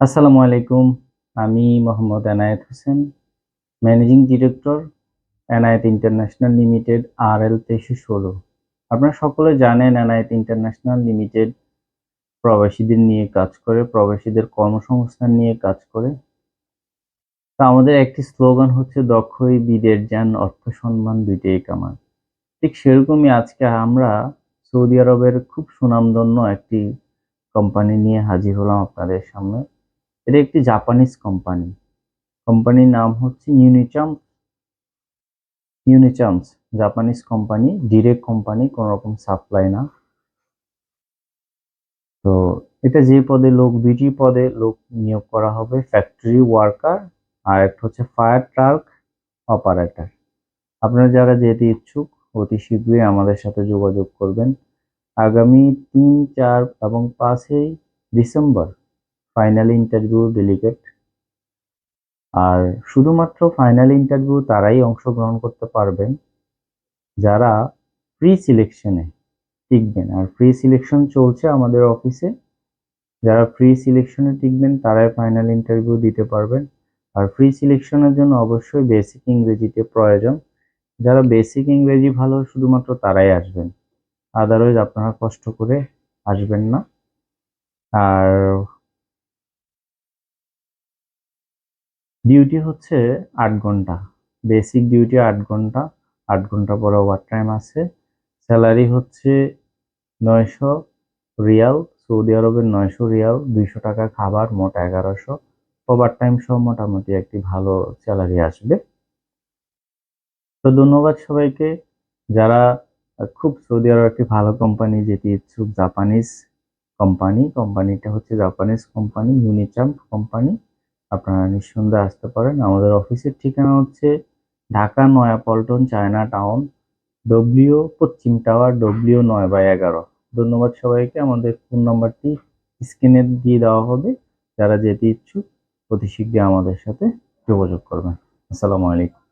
আসসালামু আলাইকুম। আমি Mohammad Enayet Hossain, managing director Enayet international limited R L তেইশশো ষোলো। আপনারা সকলে জানেন এনায়েত ইন্টারন্যাশনাল লিমিটেড প্রবাসীদের নিয়ে কাজ করে, প্রবাসীদের কর্মসংস্থান নিয়ে কাজ করে। তা আমাদের একটি স্লোগান হচ্ছে দক্ষই বিদের যান অর্থ সম্মান দুইটাই কামান। ঠিক সেরকমই আজকে আমরা সৌদি আরবের খুব সুনামধন্য একটি কোম্পানি নিয়ে হাজির হলাম আপনাদের সামনে। এটা একটি জাপানিজ কোম্পানি কোম্পানির নাম হচ্ছে Unicharm Unicharms Japanese company direct company কোনো রকম সাপ্লাই না। তো এটা যে পদে লোক দুইটি পদে লোক নিয়োগ করা হবে ফ্যাক্টরি ওয়ার্কার আর একটা হচ্ছে ফায়ার ট্রাক অপারেটর আপনারা যারা যেতে ইচ্ছুক, অতি শীঘ্রই আমাদের সাথে যোগাযোগ করবেন। আগামী তিন, চার এবং পাঁচই ডিসেম্বর ফাইনাল ইন্টারভিউ ডেলিগেট আর শুধুমাত্র ফাইনাল ইন্টারভিউ তারাই অংশগ্রহণ করতে পারবেন। যারা প্রি সিলেকশনে টিকবেন। আর প্রি সিলেকশন চলছে আমাদের অফিসে যারা প্রি সিলেকশনে টিকবেন, তারাই ফাইনাল ইন্টারভিউ দিতে পারবেন। আর প্রি সিলেকশনের জন্য অবশ্যই বেসিক ইংরেজিতে প্রয়োজন। যারা বেসিক ইংরেজি ভালো, শুধুমাত্র তারাই আসবেন। আদারওয়াইজ আপনারা কষ্ট করে আসবেন না। আর ডিউটি হচ্ছে আট ঘণ্টা। বেসিক ডিউটি আট ঘণ্টা আট ঘণ্টা পরে ওভার টাইম আছে। স্যালারি হচ্ছে নয়শো রিয়াল সৌদি আরবের নয়শো রিয়াল, দুইশো টাকা খাবার, মোট এগারোশো। ওভার টাইম সহ মোটামুটি একটি ভালো স্যালারি আসবে। তো ধন্যবাদ সবাইকে। যারা খুব সৌদি আরব একটি ভালো কোম্পানি যেটি ইচ্ছুক জাপানিজ কোম্পানি কোম্পানিটা হচ্ছে জাপানিজ কোম্পানি ইউনিচাম্প কোম্পানি আপনারা নিঃসন্দেহে আসতে পারেন। আমাদের অফিসের ঠিকানা হচ্ছে Dhaka Nayapaltan China town W পশ্চিম টাওয়ার ডব্লিউ নয় বাই এগারো। ধন্যবাদ সবাইকে। আমাদের ফোন নাম্বারটি স্ক্রিনে দিয়ে দেওয়া হবে। যারা যেতে ইচ্ছুক, অতি শীঘ্রই আমাদের সাথে যোগাযোগ করবেন। আসসালামু আলাইকুম।